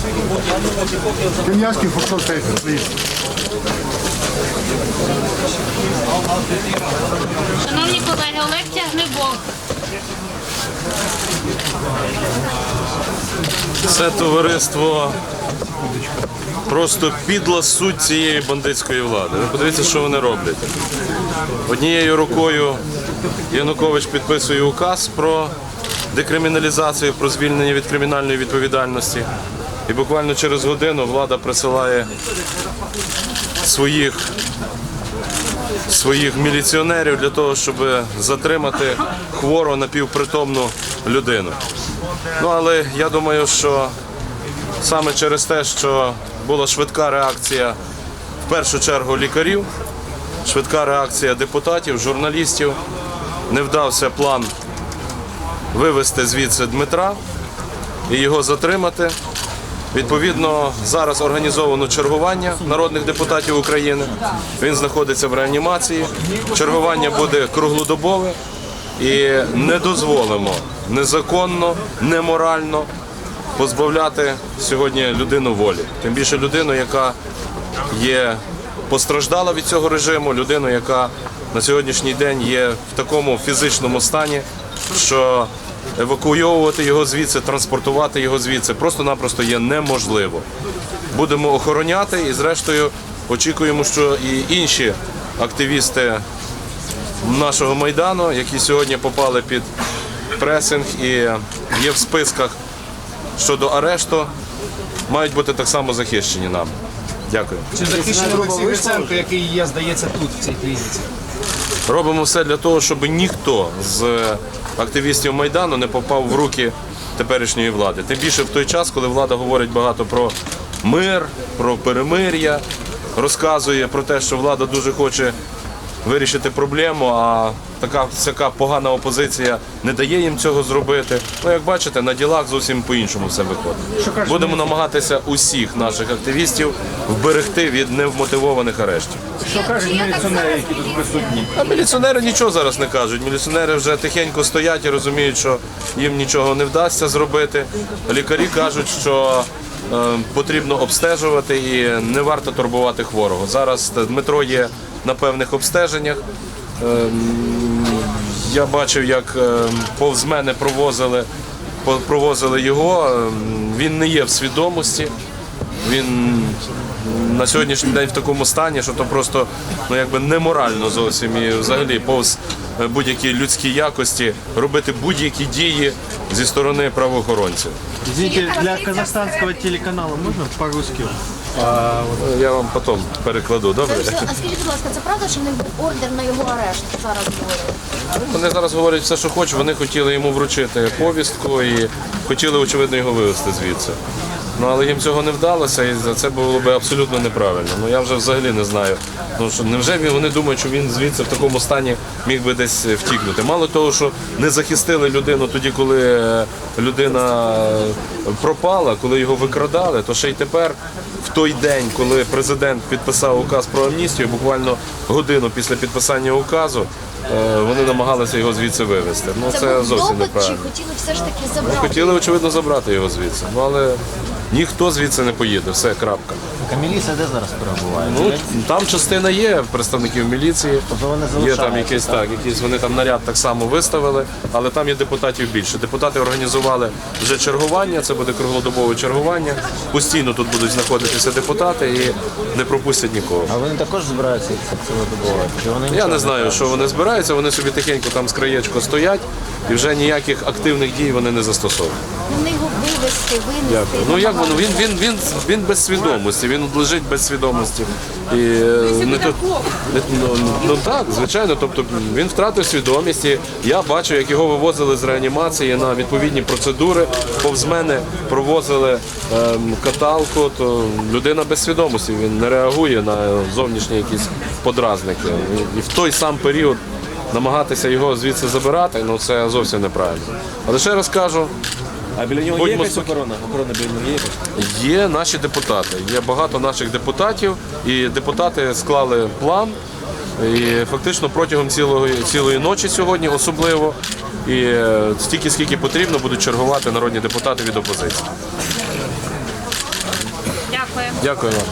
Can you ask him for some please? Шановні колеги, Олег Тягнебок. Це товариство просто підла суть цієї бандитської влади. Ви подивіться, що вони роблять. Однією рукою Янукович підписує указ про декриміналізацію, про звільнення від кримінальної відповідальності. І буквально через годину влада присилає своїх своїх міліціонерів для того, щоб затримати хвору напівпритомну людину. Ну але я думаю, що саме через те, що була швидка реакція в першу чергу лікарів, швидка реакція депутатів, журналістів, не вдався план вивезти звідси Дмитра і його затримати. Відповідно, зараз організовано чергування народних депутатів України. Він знаходиться в реанімації. Чергування буде круглодобове і не дозволимо незаконно, неморально позбавляти сьогодні людину волі. Тим більше людину, яка є постраждала від цього режиму, людину, яка на сьогоднішній день є в такому фізичному стані, що евакуйовувати його звідси, транспортувати його звідси просто-напросто є неможливо. Будемо охороняти і, зрештою, очікуємо, що і інші активісти нашого майдану, які сьогодні попали під пресинг і є в списках щодо арешту, мають бути так само захищені нами. Дякую. Чи захищений Олексій Гриценко, який є, здається, тут, в цій клініці? Робимо все для того, щоб ніхто з активістів Майдану не попав в руки теперішньої влади. Тим більше в той час, коли влада говорить багато про мир, про перемир'я, розказує про те, що влада дуже хоче вирішити проблему, а така всяка погана опозиція не дає їм цього зробити. Ну, як бачите, на ділах зовсім по-іншому все виходить. Будемо намагатися усіх наших активістів вберегти від невмотивованих арештів. Що кажуть міліціонери, які тут присутні? А міліціонери нічого зараз не кажуть. Міліціонери вже тихенько стоять і розуміють, що їм нічого не вдасться зробити. Лікарі кажуть, що е, потрібно обстежувати і не варто турбувати хворого. Зараз Дмитро є на певних обстеженнях. Ем, Я бачив, як е, повз мене провозили, провозили його. Ем, Він не є в свідомості. Він на сьогоднішній день в такому стані, що то просто ну якби неморально зовсім і взагалі повз е, будь-які людські якості робити будь-які дії зі сторони правоохоронців. Извините, для казахстанского телеканала можно по-русски? Я вам потім перекладу. Добре. А скажіть, будь ласка, це правда, що в них був ордер на його арешт зараз говорили? Вони зараз говорять все, що хочуть. Вони хотіли йому вручити повістку і хотіли, очевидно, його вивезти звідси. Ну але їм цього не вдалося, і за це було б абсолютно неправильно. Ну я вже взагалі не знаю. Ну що невже вони думають, що він звідси в такому стані міг би десь втікнути? Мало того, що не захистили людину тоді, коли е, людина е, пропала, коли його викрадали, то ще й тепер. В той день, коли президент підписав указ про амністію, буквально годину після підписання указу, е, вони намагалися його звідси вивезти. Ну це був зовсім допит, чи неправильно. хотіли все ж таки забрати? Хотіли, очевидно, забрати його звідси. Ну але ніхто звідси не поїде, все, крапка. А міліція де зараз перебуває? Ну там частина є представників міліції. вони Є там якийсь так, якісь вони там наряд так само виставили, але там є депутатів більше. Депутати організували вже чергування. Це буде круглодобове чергування. Постійно тут будуть знаходитися депутати і не пропустять нікого. А вони також збираються цілодобово? Чи вони Я не знаю, що вони збираються. Вони собі тихенько там з краєчку стоять, і вже ніяких активних дій вони не застосовують. Вони його вивезти, винести. Дякую. Ну як воно? Він він він він без свідомості. Він лежить без свідомості. І е, не то не- ну, ну так, звичайно. Тобто він втратив свідомість. І я бачив, як його вивозили з реанімації на відповідні процедури. Повз мене провозили ем, каталку. То людина без свідомості. Він не реагує на зовнішні якісь подразники. І- І в той сам період. Намагатися його звідси забирати, ну це зовсім неправильно. Але ще раз кажу, А біля нього є Будьмо якась охорона? Охорона біля нього є якась? Є наші депутати. Є багато наших депутатів, і депутати склали план. І фактично протягом цілої, цілої ночі сьогодні особливо. І е, стільки, скільки потрібно, будуть чергувати народні депутати від опозиції. Дякую. Дякую вам.